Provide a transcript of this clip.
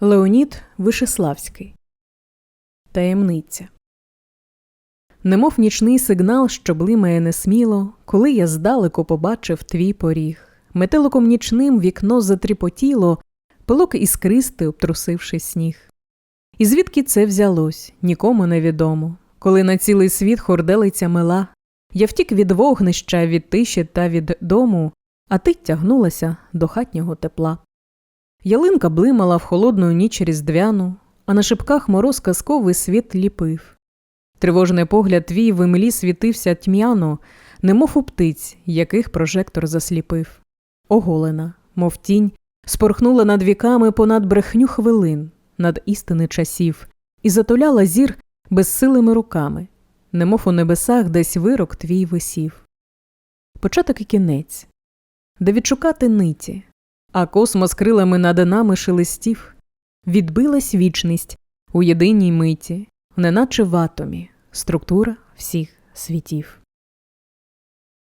Леонід Вишеславський. Таємниця. Немов нічний сигнал, що блимає несміло, коли я здалеку побачив твій поріг. Метеликом нічним вікно затріпотіло, пилок іскристий, обтрусивши сніг. І звідки це взялось, нікому невідомо. Коли на цілий світ хорделиця мила, я втік від вогнища, від тиші та від дому, а ти тягнулася до хатнього тепла. Ялинка блимала в холодну ніч різдвяну, а на шипках мороз казковий світ ліпив. Тривожний погляд твій в імлі світився тьмяно, немов у птиць, яких прожектор засліпив. Оголена, мов тінь, спорхнула над віками понад брехню хвилин, над істини часів, і затуляла зір безсилими руками, немов у небесах десь вирок твій висів. Початок і кінець, де відшукати ниті, а космос крилами над нами шелестів, відбилась вічність у єдиній миті, неначе в атомі, структура всіх світів.